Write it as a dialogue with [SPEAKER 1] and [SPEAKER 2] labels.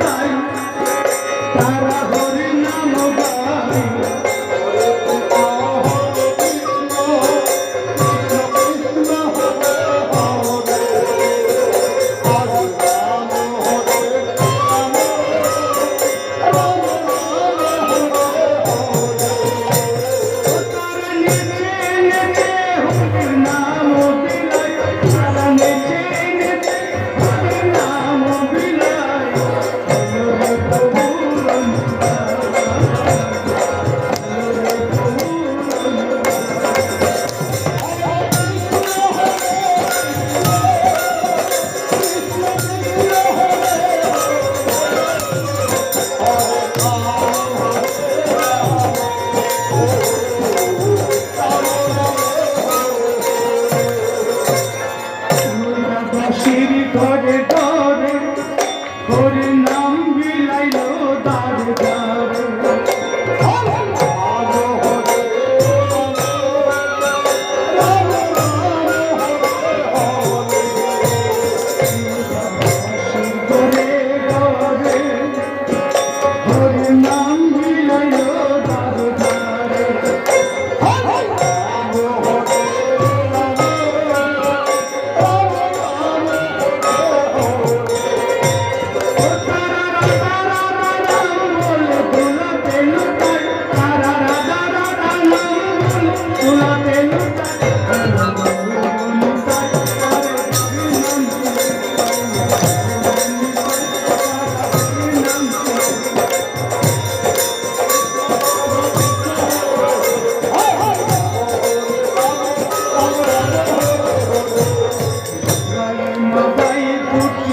[SPEAKER 1] তারা হরি